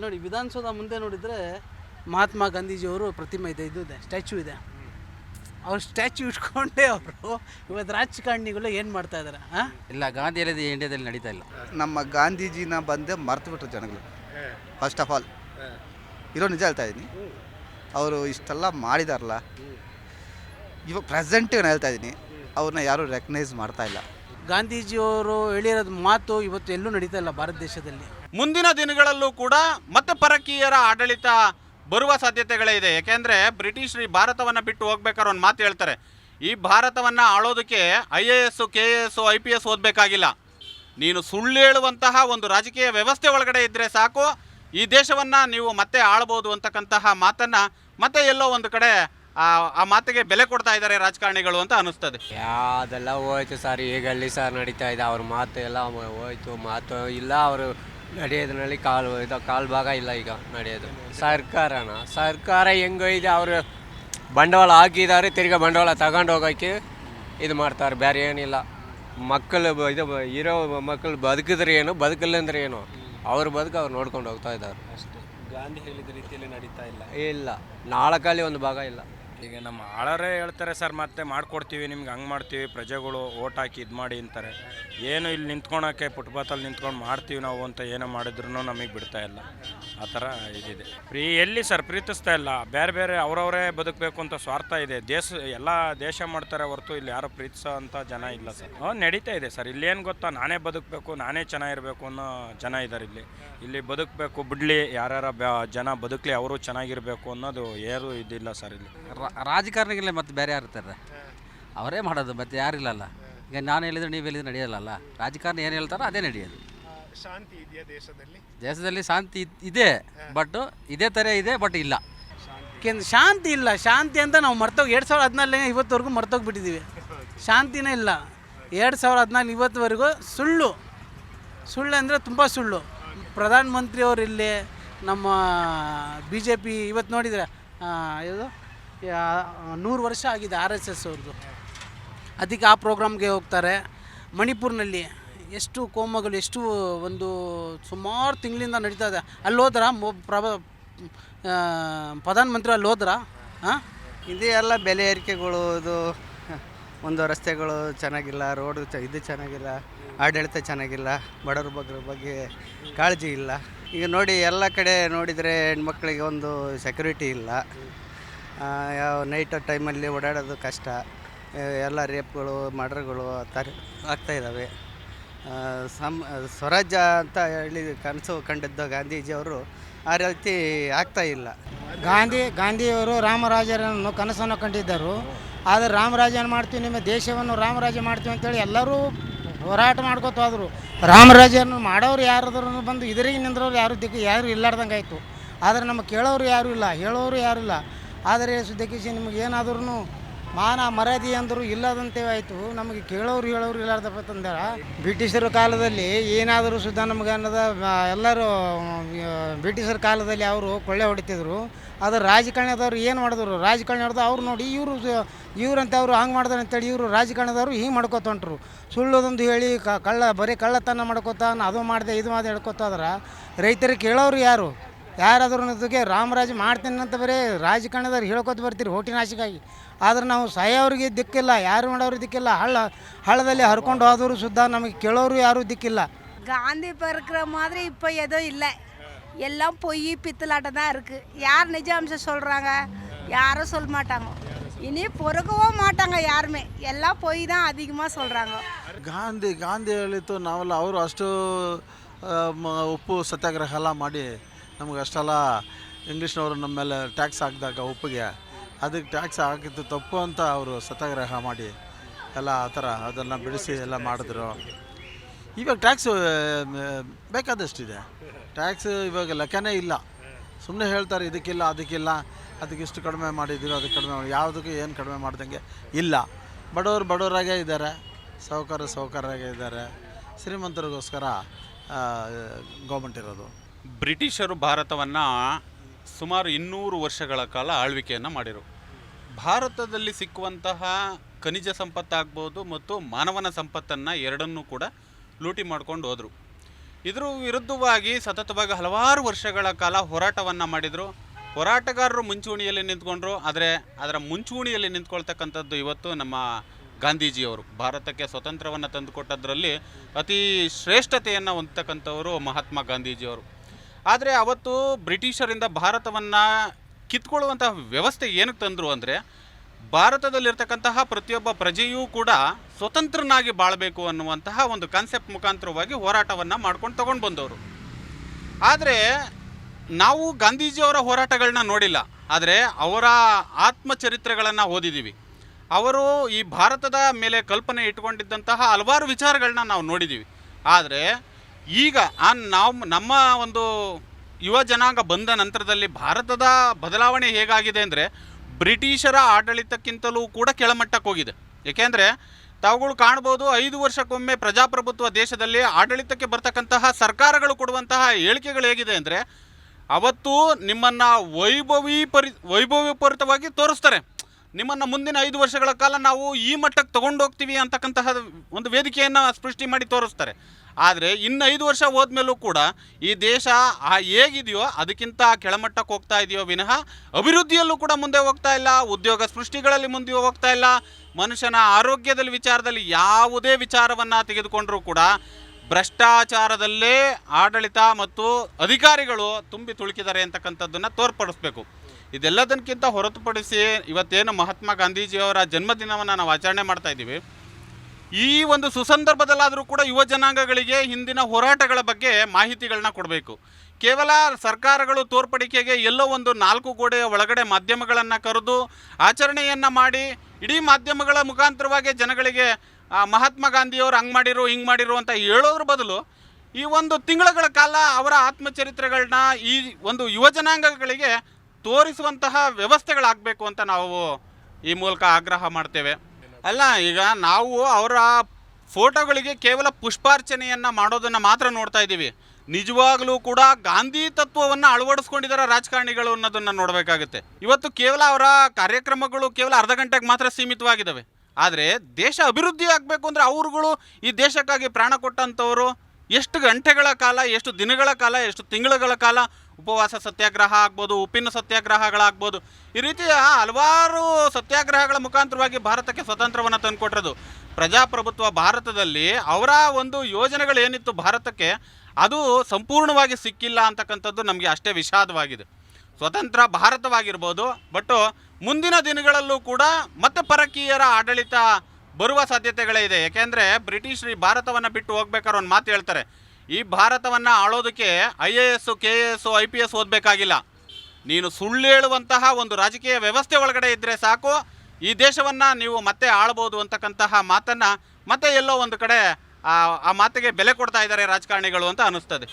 ನೋಡಿ ವಿಧಾನಸೌಧ ಮುಂದೆ ನೋಡಿದರೆ ಮಹಾತ್ಮ ಗಾಂಧೀಜಿಯವರು ಪ್ರತಿಮೆ ಇದೆ ಇದು ಇದೆ ಸ್ಟ್ಯಾಚ್ಯೂ ಇದೆ. ಅವ್ರ ಸ್ಟ್ಯಾಚ್ಯೂ ಇಟ್ಕೊಂಡೇ ಅವರು ಇವತ್ತು ರಾಜಕಾರಣಿಗಳು ಏನು ಮಾಡ್ತಾ ಇದ್ದಾರೆ ಹಾಂ ಇಲ್ಲ ಗಾಂಧಿ ಇಂಡಿಯಾದಲ್ಲಿ ನಡೀತಾ ಇಲ್ಲ. ನಮ್ಮ ಗಾಂಧೀಜಿನ ಬಂದೆ ಮರ್ತು ಬಿಟ್ರು ಜನಗಳು. ಫಸ್ಟ್ ಆಫ್ ಆಲ್ ಇರೋ ನಿಜ ಹೇಳ್ತಾ ಇದ್ದೀನಿ ಅವರು ಇಷ್ಟೆಲ್ಲ ಮಾಡಿದಾರಲ್ಲ. ಇವಾಗ ಪ್ರೆಸೆಂಟ್ ನಾನು ಹೇಳ್ತಾ ಇದ್ದೀನಿ ಅವ್ರನ್ನ ಯಾರೂ ರೆಕಗ್ನೈಸ್ ಮಾಡ್ತಾ ಇಲ್ಲ. ಗಾಂಧೀಜಿಯವರು ಹೇಳಿರೋದು ಮಾತು ಇವತ್ತು ಎಲ್ಲೂ ನಡೀತಾ ಇಲ್ಲ ಭಾರತ ದೇಶದಲ್ಲಿ. ಮುಂದಿನ ದಿನಗಳಲ್ಲೂ ಕೂಡ ಮತ್ತೆ ಪರಕೀಯರ ಆಡಳಿತ ಬರುವ ಸಾಧ್ಯತೆಗಳೇ ಇದೆ. ಯಾಕೆಂದರೆ ಬ್ರಿಟಿಷ್ ಈ ಭಾರತವನ್ನು ಬಿಟ್ಟು ಹೋಗ್ಬೇಕಾದ್ರೆ ಒಂದು ಮಾತು ಹೇಳ್ತಾರೆ. ಈ ಭಾರತವನ್ನು ಆಳೋದಕ್ಕೆ I A S, K A S, I P S ಓದಬೇಕಾಗಿಲ್ಲ. ನೀನು ಸುಳ್ಳು ಹೇಳುವಂತಹ ಒಂದು ರಾಜಕೀಯ ವ್ಯವಸ್ಥೆ ಒಳಗಡೆ ಇದ್ದರೆ ಸಾಕು. ಈ ದೇಶವನ್ನು ನೀವು ಮತ್ತೆ ಆಳ್ಬೋದು ಅಂತಕ್ಕಂತಹ ಮಾತನ್ನು ಮತ್ತೆ ಎಲ್ಲೋ ಒಂದು ಕಡೆ ಆ ಆ ಮಾತಿಗೆ ಬೆಲೆ ಕೊಡ್ತಾ ಇದ್ದಾರೆ ರಾಜಕಾರಣಿಗಳು ಅಂತ ಅನಿಸ್ತದೆ ಅದೆಲ್ಲ ಹೋಯ್ತು ಸರ್? ಈಗ ಅಲ್ಲಿ ಸರ್ ನಡೀತಾ ಇದೆ. ಅವ್ರ ಮಾತು ಎಲ್ಲ ಹೋಯ್ತು, ಮಾತು ಇಲ್ಲ. ಅವರು ನಡೆಯೋದ್ರಲ್ಲಿ ಕಾಲು ಇದು ಕಾಲು ಭಾಗ ಇಲ್ಲ ಈಗ ನಡೆಯೋದು. ಸರ್ಕಾರನ ಸರ್ಕಾರ ಹೆಂಗೈತೆ ಅವರು ಬಂಡವಾಳ ಹಾಕಿದ್ದಾರೆ ತಿರ್ಗಿ ಬಂಡವಾಳ ತಗೊಂಡು ಹೋಗೋಕ್ಕೆ ಇದು ಮಾಡ್ತಾರೆ ಬೇರೆ ಏನಿಲ್ಲ. ಮಕ್ಕಳು ಇದು ಇರೋ ಮಕ್ಕಳು ಬದುಕಿದ್ರೆ ಏನು ಬದುಕಿಲ್ಲ ಅಂದ್ರೆ ಏನು? ಅವ್ರ ಬದುಕು ಅವ್ರು ನೋಡ್ಕೊಂಡು ಹೋಗ್ತಾ ಇದ್ದಾರೆ. ಗಾಂಧಿ ಹೇಳಿದ ರೀತಿಯಲ್ಲಿ ನಡೀತಾ ಇಲ್ಲ. ಇಲ್ಲ. ನಾಲ್ಕಲ್ಲಿ ಒಂದು ಭಾಗ ಇಲ್ಲ. ಈಗ ನಮ್ಮ ಆಳರೇ ಹೇಳ್ತಾರೆ ಸರ್, ಮತ್ತೆ ಮಾಡಿಕೊಡ್ತೀವಿ, ನಿಮ್ಗೆ ಹಂಗೆ ಮಾಡ್ತೀವಿ, ಪ್ರಜೆಗಳು ಓಟ್ ಹಾಕಿ ಇದು ಮಾಡಿ ಅಂತಾರೆ. ಏನು ಇಲ್ಲಿ ನಿಂತ್ಕೊಳಕ್ಕೆ ಫುಟ್ಪಾತಲ್ಲಿ ನಿಂತ್ಕೊಂಡು ಮಾಡ್ತೀವಿ ನಾವು ಅಂತ ಏನೋ ಮಾಡಿದ್ರು ನಮಗೆ ಬಿಡ್ತಾ ಇಲ್ಲ. ಆ ಥರ ಇದಿದೆ. ಪ್ರೀ, ಎಲ್ಲಿ ಸರ್ ಪ್ರೀತಿಸ್ತಾ ಇಲ್ಲ? ಬೇರೆ ಬೇರೆ ಅವರವರೇ ಬದುಕಬೇಕು ಅಂತ ಸ್ವಾರ್ಥ ಇದೆ. ದೇಶ, ಎಲ್ಲ ದೇಶ ಮಾಡ್ತಾರೆ ಹೊರತು ಇಲ್ಲಿ ಯಾರು ಪ್ರೀತಿಸೋ ಅಂತ ಜನ ಇಲ್ಲ ಸರ್. ಹ್ಞೂ ನಡೀತಾ ಇದೆ ಸರ್. ಇಲ್ಲೇನು ಗೊತ್ತಾ? ನಾನೇ ಬದುಕಬೇಕು, ನಾನೇ ಚೆನ್ನಾಗಿರ್ಬೇಕು ಅನ್ನೋ ಜನ ಇದ್ದಾರೆ ಇಲ್ಲಿ. ಇಲ್ಲಿ ಬದುಕಬೇಕು, ಬಿಡಲಿ, ಯಾರ್ಯಾರ ಜನ ಬದುಕಲಿ ಅವರು ಚೆನ್ನಾಗಿರಬೇಕು ಅನ್ನೋದು ಏನು ಇದಿಲ್ಲ ಸರ್ ಇಲ್ಲಿ. ರಾಜಕಾರಣಿಗಳೇ ಮತ್ತೆ ಬೇರೆ ಯಾರು ಇರ್ತಾರೆ? ಅವರೇ ಮಾಡೋದು, ಮತ್ತೆ ಯಾರಿಲ್ಲಲ್ಲ? ಈಗ ನಾನು ಹೇಳಿದ್ರೆ ನೀವು ಹೇಳಿದ್ರೆ ನಡೆಯಲ್ಲಲ್ಲ? ರಾಜಕಾರಣಿ ಏನು ಹೇಳ್ತಾರೋ ಅದೇ ನಡೆಯೋದು. ಶಾಂತಿ ಇದೆಯಾ ದೇಶದಲ್ಲಿ? ದೇಶದಲ್ಲಿ ಶಾಂತಿ ಇದ್- ಇದೆ ಬಟ್ ಇದೇ ಥರ ಇದೆ ಬಟ್ ಇಲ್ಲ. ಕೆನ್ ಶಾಂತಿ ಇಲ್ಲ ಶಾಂತಿ ಅಂತ ನಾವು ಮರ್ತೋಗಿ ಎರಡು ಸಾವಿರದ ಹದಿನಾಲ್ಕನೇ ಇವತ್ತವರೆಗೂ ಮರ್ತೋಗ್ಬಿಟ್ಟಿದ್ದೀವಿ ಶಾಂತಿನೇ ಇಲ್ಲ. ಎರಡು ಸಾವಿರದ ಹದಿನಾಲ್ಕು ಇವತ್ತುವರೆಗೂ ಸುಳ್ಳು. ಸುಳ್ಳು ಅಂದರೆ ತುಂಬ ಸುಳ್ಳು. ಪ್ರಧಾನಮಂತ್ರಿಯವರು ಇಲ್ಲಿ ನಮ್ಮ ಬಿ ಜೆ ಪಿ ಇವತ್ತು ನೋಡಿದರೆ ಇದು ನೂರು ವರ್ಷ ಆಗಿದೆ ಆರ್ ಎಸ್ ಎಸ್ ಅವ್ರದ್ದು ಅದಕ್ಕೆ ಆ ಪ್ರೋಗ್ರಾಮ್ಗೆ ಹೋಗ್ತಾರೆ ಮಣಿಪುರ್ನಲ್ಲಿ. ಎಷ್ಟು ಕೋಮಗಳು ಎಷ್ಟು ಒಂದು ಸುಮಾರು ತಿಂಗಳಿಂದ ನಡೀತಾ ಇದೆ. ಅಲ್ಲಿ ಹೋದ್ರ? ಪ್ರಭ ಪ್ರಧಾನಮಂತ್ರಿ ಅಲ್ಲಿ ಹೋದ್ರ? ಹಾಂ ಇದು ಎಲ್ಲ ಬೆಲೆ ಏರಿಕೆಗಳು ಇದು ಒಂದು ರಸ್ತೆಗಳು ಚೆನ್ನಾಗಿಲ್ಲ ರೋಡ್ ಚ ಇದು ಚೆನ್ನಾಗಿಲ್ಲ ಆಡಳಿತ ಚೆನ್ನಾಗಿಲ್ಲ ಬಡವ್ರ ಬಗ್ಗೆ ಬಗ್ಗೆ ಕಾಳಜಿ ಇಲ್ಲ. ಈಗ ನೋಡಿ ಎಲ್ಲ ಕಡೆ ನೋಡಿದರೆ ಹೆಣ್ಮಕ್ಳಿಗೆ ಒಂದು ಸೆಕ್ಯೂರಿಟಿ ಇಲ್ಲ. ಯಾವ ನೈಟ್ ಟೈಮಲ್ಲಿ ಓಡಾಡೋದು ಕಷ್ಟ. ಎಲ್ಲ ರೇಪ್ಗಳು ಮರ್ಡರ್ಗಳು ಥರ ಆಗ್ತಾ ಇದ್ದಾವೆ. ಆ, ಸಮ್ ಸ್ವರಾಜ್ಯ ಅಂತ ಹೇಳಿ ಕನಸು ಕಂಡಿದ್ದ ಗಾಂಧೀಜಿಯವರು ಆ ರೀತಿ ಆಗ್ತಾ ಇಲ್ಲ. ಗಾಂಧಿ, ಗಾಂಧಿಯವರು ರಾಮರಾಜರನ್ನು ಕನಸನ್ನು ಕಂಡಿದ್ದರು. ಆದರೆ ರಾಮರಾಜನ ಮಾಡ್ತೀವಿ? ನಿಮ್ಮ ದೇಶವನ್ನು ರಾಮರಾಜ ಮಾಡ್ತೀವಿ ಅಂತೇಳಿ ಎಲ್ಲರೂ ಹೋರಾಟ ಮಾಡ್ಕೋತ ಹೋದರು. ಮಾಡೋರು ಯಾರಾದ್ರೂ ಬಂದು ಇದರಿಗೆ ನಿಂದ್ರವ್ರು ಯಾರು ದಿಕ್ಕು ಯಾರು ಇಲ್ಲಾರ್ದಂಗೆ ಆಯಿತು. ಆದರೆ ನಮ್ಮ ಕೇಳೋರು ಯಾರೂ ಇಲ್ಲ, ಹೇಳೋರು ಯಾರೂ ಇಲ್ಲ. ಆದರೆ ಸುದ್ದಕ್ಕಿಸಿ ನಿಮಗೆ ಏನಾದ್ರೂ ಮಾನ ಮರ್ಯಾದೆ ಅಂದರು ಇಲ್ಲದಂತೆ ಆಯಿತು. ನಮಗೆ ಕೇಳೋರು ಹೇಳೋರು ಇಲ್ಲಾರ್ದಪ್ಪ ತಂದಾರ ಬ್ರಿಟಿಷರ ಕಾಲದಲ್ಲಿ ಏನಾದರೂ ಸುದ್ದ ನಮಗೆ ಅನ್ನೋದ ಎಲ್ಲರೂ ಬ್ರಿಟಿಷರ ಕಾಲದಲ್ಲಿ ಅವರು ಕೊಳ್ಳೆ ಹೊಡಿತಿದ್ರು. ಅದು ರಾಜಕಾರಣದವ್ರು ಏನು ಮಾಡಿದ್ರು? ರಾಜಕಾರಣದವ್ರು ಅವ್ರು ನೋಡಿ, ಇವರು ಇವ್ರಂತ ಅವರು ಹಂಗೆ ಮಾಡ್ತಾರೆ ಅಂತೇಳಿ ಇವರು ರಾಜಕಾರಣದವರು ಹಿಂಗೆ ಮಾಡ್ಕೊತ ಹೊಂಟ್ರು ಸುಳ್ಳೋದೊಂದು ಹೇಳಿ ಕಳ್ಳ, ಬರೀ ಕಳ್ಳತನ ಮಾಡ್ಕೋತಾನೆ, ಅದು ಮಾಡಿದೆ, ಇದು ಮಾಡಿದೆ ಹೇಳ್ಕೊತಾದ್ರೆ, ರೈತರಿಗೆ ಕೇಳೋರು ಯಾರು? ಯಾರಾದ್ರೂ ಅದಕ್ಕೆ ರಾಮರಾಜ್ ಮಾಡ್ತೀನಿ ಅಂತ ಬರೀ ರಾಜಕಾರಣದವ್ರು ಹೇಳ್ಕೊತ ಬರ್ತೀರಿ ಹೋಟಿನ ಆಸೆಗಾಗಿ ಆದ್ರೆ ನಾವು ಸಾಯೋರಿಗೆ ದಿಕ್ಕಿಲ್ಲ ಯಾರು ಮಾಡೋರು ದಿಕ್ಕಿಲ್ಲ ಹಳ್ಳ ಹಳ್ಳದಲ್ಲಿ ಹರ್ಕೊಂಡು ಹೋದವರು ಸುದ್ದ ನಮಗೆ ಕೇಳೋರು ಯಾರೂ ದಿಕ್ಕಿಲ್ಲ காந்தி பிறக்கிற மாதிரி இப்போ எதுவும் இல்லை எல்லாம் பொய் பித்தலாட்டம் தான் இருக்குது யார் நிஜ அம்சம் சொல்கிறாங்க யாரும் சொல்ல மாட்டாங்க இனி பொறுக்கவும் மாட்டாங்க யாருமே எல்லாம் பொய் தான் அதிகமாக சொல்கிறாங்க ಗಾಂಧಿ ಗಾಂಧಿ ಹೇಳಿತ್ತು ನಾವೆಲ್ಲ ಅವರು ಅಷ್ಟು ಆ, ಮ- ಉಪ್ಪು ಸತ್ಯಾಗ್ರಹ ಎಲ್ಲ ಮಾಡಿ ನಮಗೆ ಅಷ್ಟೆಲ್ಲ ಇಂಗ್ಲೀಷ್ನವರು ನಮ್ಮ ಮೇಲೆ ಟ್ಯಾಕ್ಸ್ ಹಾಕಿದಾಗ ಉಪ್ಪಿಗೆ ಅದಕ್ಕೆ ಟ್ಯಾಕ್ಸ್ ಹಾಕಿದ್ದು ತಪ್ಪು ಅಂತ ಅವರು ಸತ್ಯಾಗ್ರಹ ಮಾಡಿ ಎಲ್ಲ ಆ ಥರ ಅದನ್ನು ಬಿಡಿಸಿ ಎಲ್ಲ ಮಾಡಿದ್ರು. ಇವಾಗ ಟ್ಯಾಕ್ಸ್ ಬೇಕಾದಷ್ಟಿದೆ. ಟ್ಯಾಕ್ಸ್ ಇವಾಗ ಲೆಕ್ಕನೇ ಇಲ್ಲ. ಸುಮ್ಮನೆ ಹೇಳ್ತಾರೆ ಇದಕ್ಕಿಲ್ಲ, ಅದಕ್ಕಿಲ್ಲ, ಅದಕ್ಕೆ ಇಷ್ಟು ಕಡಿಮೆ ಮಾಡಿದ್ದೀರೋ ಅದಕ್ಕೆ ಕಡಿಮೆ ಯಾವುದಕ್ಕೂ ಏನು ಕಡಿಮೆ ಮಾಡ್ದಂಗೆ ಇಲ್ಲ. ಬಡವರು ಬಡವರಾಗೇ ಇದ್ದಾರೆ ಸಾಹುಕಾರ ಸಾಹುಕಾರಾಗೇ ಇದ್ದಾರೆ. ಶ್ರೀಮಂತರಿಗೋಸ್ಕರ ಗೌರ್ಮೆಂಟ್ ಇರೋದು. ಬ್ರಿಟಿಷರು ಭಾರತವನ್ನು ಸುಮಾರು ಇನ್ನೂರು ವರ್ಷಗಳ ಕಾಲ ಆಳ್ವಿಕೆಯನ್ನು ಮಾಡಿರು. ಭಾರತದಲ್ಲಿ ಸಿಕ್ಕುವಂತಹ ಖನಿಜ ಸಂಪತ್ತಾಗ್ಬೋದು ಮತ್ತು ಮಾನವನ ಸಂಪತ್ತನ್ನು ಎರಡನ್ನೂ ಕೂಡ ಲೂಟಿ ಮಾಡ್ಕೊಂಡು ಹೋದರು. ಇದರ ವಿರುದ್ಧವಾಗಿ ಸತತವಾಗಿ ಹಲವಾರು ವರ್ಷಗಳ ಕಾಲ ಹೋರಾಟವನ್ನು ಮಾಡಿದರು. ಹೋರಾಟಗಾರರು ಮುಂಚೂಣಿಯಲ್ಲಿ ನಿಂತ್ಕೊಂಡ್ರು. ಆದರೆ ಅದರ ಮುಂಚೂಣಿಯಲ್ಲಿ ನಿಂತ್ಕೊಳ್ತಕ್ಕಂಥದ್ದು ಇವತ್ತು ನಮ್ಮ ಗಾಂಧೀಜಿಯವರು. ಭಾರತಕ್ಕೆ ಸ್ವತಂತ್ರವನ್ನು ತಂದುಕೊಟ್ಟದ್ರಲ್ಲಿ ಅತಿ ಶ್ರೇಷ್ಠತೆಯನ್ನು ಹೊಂದ್ತಕ್ಕಂಥವರು ಮಹಾತ್ಮ ಗಾಂಧೀಜಿಯವರು. ಆದರೆ ಅವತ್ತು ಬ್ರಿಟಿಷರಿಂದ ಭಾರತವನ್ನು ಕಿತ್ಕೊಳ್ಳುವಂತಹ ವ್ಯವಸ್ಥೆ ಏನಕ್ಕೆ ತಂದರು ಅಂದರೆ ಭಾರತದಲ್ಲಿರ್ತಕ್ಕಂತಹ ಪ್ರತಿಯೊಬ್ಬ ಪ್ರಜೆಯೂ ಕೂಡ ಸ್ವತಂತ್ರನಾಗಿ ಬಾಳಬೇಕು ಅನ್ನುವಂತಹ ಒಂದು ಕಾನ್ಸೆಪ್ಟ್ ಮುಖಾಂತರವಾಗಿ ಹೋರಾಟವನ್ನು ಮಾಡ್ಕೊಂಡು ತಗೊಂಡು ಬಂದವರು. ಆದರೆ ನಾವು ಗಾಂಧೀಜಿಯವರ ಹೋರಾಟಗಳನ್ನ ನೋಡಿಲ್ಲ. ಆದರೆ ಅವರ ಆತ್ಮಚರಿತ್ರೆಗಳನ್ನು ಓದಿದ್ದೀವಿ ಅವರು ಈ ಭಾರತದ ಮೇಲೆ ಕಲ್ಪನೆ ಇಟ್ಕೊಂಡಿದ್ದಂತಹ ಹಲವಾರು ವಿಚಾರಗಳನ್ನ ನಾವು ನೋಡಿದ್ದೀವಿ ಆದರೆ ಈಗ ಆ ನಾವು, ನಮ್ಮ ಒಂದು ಯುವ ಜನಾಂಗ ಬಂದ ನಂತರದಲ್ಲಿ ಭಾರತದ ಬದಲಾವಣೆ ಹೇಗಾಗಿದೆ ಅಂದರೆ ಬ್ರಿಟಿಷರ ಆಡಳಿತಕ್ಕಿಂತಲೂ ಕೂಡ ಕೆಳಮಟ್ಟಕ್ಕೆ ಹೋಗಿದೆ. ಏಕೆಂದರೆ ತಾವುಗಳು ಕಾಣ್ಬೋದು ಐದು ವರ್ಷಕ್ಕೊಮ್ಮೆ ಪ್ರಜಾಪ್ರಭುತ್ವ ದೇಶದಲ್ಲಿ ಆಡಳಿತಕ್ಕೆ ಬರ್ತಕ್ಕಂತಹ ಸರ್ಕಾರಗಳು ಕೊಡುವಂತಹ ಹೇಳಿಕೆಗಳು ಹೇಗಿದೆ ಅಂದರೆ ಅವತ್ತು ನಿಮ್ಮನ್ನು ವೈಭವೀಪರಿ ವೈಭವೀಪರಿತವಾಗಿ ತೋರಿಸ್ತಾರೆ. ನಿಮ್ಮನ್ನು ಮುಂದಿನ ಐದು ವರ್ಷಗಳ ಕಾಲ ನಾವು ಈ ಮಟ್ಟಕ್ಕೆ ತಗೊಂಡೋಗ್ತೀವಿ ಅಂತಕ್ಕಂತಹ ಒಂದು ವೇದಿಕೆಯನ್ನು ಸೃಷ್ಟಿ ಮಾಡಿ ತೋರಿಸ್ತಾರೆ. ಆದರೆ ಇನ್ನು ಐದು ವರ್ಷ ಹೋದ್ಮೇಲೂ ಕೂಡ ಈ ದೇಶ ಆ ಹೇಗಿದೆಯೋ ಅದಕ್ಕಿಂತ ಕೆಳಮಟ್ಟಕ್ಕೆ ಹೋಗ್ತಾ ಇದೆಯೋ ವಿನಃ ಅಭಿವೃದ್ಧಿಯಲ್ಲೂ ಕೂಡ ಮುಂದೆ ಹೋಗ್ತಾ ಇಲ್ಲ, ಉದ್ಯೋಗ ಸೃಷ್ಟಿಗಳಲ್ಲಿ ಮುಂದೆ ಹೋಗ್ತಾ ಇಲ್ಲ. ಮನುಷ್ಯನ ಆರೋಗ್ಯದಲ್ಲಿ, ವಿಚಾರದಲ್ಲಿ ಯಾವುದೇ ವಿಚಾರವನ್ನು ತೆಗೆದುಕೊಂಡರೂ ಕೂಡ ಭ್ರಷ್ಟಾಚಾರದಲ್ಲೇ ಆಡಳಿತ ಮತ್ತು ಅಧಿಕಾರಿಗಳು ತುಂಬಿ ತುಳುಕಿದ್ದಾರೆ ಅಂತಕ್ಕಂಥದ್ದನ್ನು ತೋರ್ಪಡಿಸ್ಬೇಕು. ಇದೆಲ್ಲದಕ್ಕಿಂತ ಹೊರತುಪಡಿಸಿ ಇವತ್ತೇನು ಮಹಾತ್ಮ ಗಾಂಧೀಜಿಯವರ ಜನ್ಮದಿನವನ್ನು ನಾವು ಆಚರಣೆ ಮಾಡ್ತಾ ಇದ್ದೀವಿ. ಈ ಒಂದು ಸುಸಂದರ್ಭದಲ್ಲಾದರೂ ಕೂಡ ಯುವ ಜನಾಂಗಗಳಿಗೆ ಹಿಂದಿನ ಹೋರಾಟಗಳ ಬಗ್ಗೆ ಮಾಹಿತಿಗಳನ್ನ ಕೊಡಬೇಕು. ಕೇವಲ ಸರ್ಕಾರಗಳು ತೋರ್ಪಡಿಕೆಗೆ ಎಲ್ಲೋ ಒಂದು ನಾಲ್ಕು ಗೋಡೆಯ ಒಳಗಡೆ ಮಾಧ್ಯಮಗಳನ್ನು ಕರೆದು ಆಚರಣೆಯನ್ನು ಮಾಡಿ ಇಡೀ ಮಾಧ್ಯಮಗಳ ಮುಖಾಂತರವಾಗಿ ಜನಗಳಿಗೆ ಮಹಾತ್ಮ ಗಾಂಧಿಯವರು ಹಂಗೆ ಮಾಡಿರು, ಹಿಂಗೆ ಮಾಡಿರು ಅಂತ ಹೇಳೋದ್ರ ಬದಲು ಈ ಒಂದು ತಿಂಗಳುಗಳ ಕಾಲ ಅವರ ಆತ್ಮಚರಿತ್ರೆಗಳನ್ನ ಈ ಒಂದು ಯುವ ಜನಾಂಗಗಳಿಗೆ ತೋರಿಸುವಂತಹ ವ್ಯವಸ್ಥೆಗಳಾಗಬೇಕು ಅಂತ ನಾವು ಈ ಮೂಲಕ ಆಗ್ರಹ ಮಾಡ್ತೇವೆ. ಅಲ್ಲ, ಈಗ ನಾವು ಅವರ ಫೋಟೋಗಳಿಗೆ ಕೇವಲ ಪುಷ್ಪಾರ್ಚನೆಯನ್ನು ಮಾಡೋದನ್ನು ಮಾತ್ರ ನೋಡ್ತಾ ಇದ್ದೀವಿ. ನಿಜವಾಗ್ಲೂ ಕೂಡ ಗಾಂಧಿ ತತ್ವವನ್ನು ಅಳವಡಿಸ್ಕೊಂಡಿದ್ದಾರೆ ರಾಜಕಾರಣಿಗಳು ಅನ್ನೋದನ್ನು ನೋಡಬೇಕಾಗುತ್ತೆ. ಇವತ್ತು ಕೇವಲ ಅವರ ಕಾರ್ಯಕ್ರಮಗಳು ಕೇವಲ ಅರ್ಧ ಗಂಟೆಗೆ ಮಾತ್ರ ಸೀಮಿತವಾಗಿದ್ದಾವೆ ಆದರೆ ದೇಶ ಅಭಿವೃದ್ಧಿ ಆಗಬೇಕು ಅಂದರೆ ಅವರುಗಳು ಈ ದೇಶಕ್ಕಾಗಿ ಪ್ರಾಣ ಕೊಟ್ಟಂಥವರು ಎಷ್ಟು ಗಂಟೆಗಳ ಕಾಲ, ಎಷ್ಟು ದಿನಗಳ ಕಾಲ, ಎಷ್ಟು ತಿಂಗಳುಗಳ ಕಾಲ ಉಪವಾಸ ಸತ್ಯಾಗ್ರಹ ಆಗ್ಬೋದು, ಉಪ್ಪಿನ ಸತ್ಯಾಗ್ರಹಗಳಾಗ್ಬೋದು, ಈ ರೀತಿಯ ಹಲವಾರು ಸತ್ಯಾಗ್ರಹಗಳ ಮುಖಾಂತರವಾಗಿ ಭಾರತಕ್ಕೆ ಸ್ವತಂತ್ರವನ್ನು ತಂದುಕೊಟ್ಟಿರೋದು ಪ್ರಜಾಪ್ರಭುತ್ವ ಭಾರತದಲ್ಲಿ ಅವರ ಒಂದು ಯೋಜನೆಗಳೇನಿತ್ತು ಭಾರತಕ್ಕೆ, ಅದು ಸಂಪೂರ್ಣವಾಗಿ ಸಿಕ್ಕಿಲ್ಲ ಅಂತಕ್ಕಂಥದ್ದು ನಮಗೆ ಅಷ್ಟೇ ವಿಷಾದವಾಗಿದೆ. ಸ್ವತಂತ್ರ ಭಾರತವಾಗಿರ್ಬೋದು ಬಟ್ ಮುಂದಿನ ದಿನಗಳಲ್ಲೂ ಕೂಡ ಮತ್ತೆ ಪರಕೀಯರ ಆಡಳಿತ ಬರುವ ಸಾಧ್ಯತೆಗಳೇ ಇದೆ. ಯಾಕೆಂದರೆ ಬ್ರಿಟಿಷ್ ಭಾರತವನ್ನು ಬಿಟ್ಟು ಹೋಗ್ಬೇಕಾದ್ರೆ ಒಂದು ಮಾತು ಹೇಳ್ತಾರೆ ಈ ಭಾರತವನ್ನು ಆಳೋದಕ್ಕೆ I A S, K A S I P S ಓದಬೇಕಾಗಿಲ್ಲ. ನೀನು ಸುಳ್ಳು ಹೇಳುವಂತಹ ಒಂದು ರಾಜಕೀಯ ವ್ಯವಸ್ಥೆ ಒಳಗಡೆ ಇದ್ದರೆ ಸಾಕು. ಈ ದೇಶವನ್ನು ನೀವು ಮತ್ತೆ ಆಳ್ಬೋದು ಅಂತಕ್ಕಂತಹ ಮಾತನ್ನು ಮತ್ತೆ ಎಲ್ಲೋ ಒಂದು ಕಡೆ ಆ ಆ ಮಾತಿಗೆ ಬೆಲೆ ಕೊಡ್ತಾ ಇದ್ದಾರೆ ರಾಜಕಾರಣಿಗಳು ಅಂತ ಅನ್ನಿಸ್ತದೆ.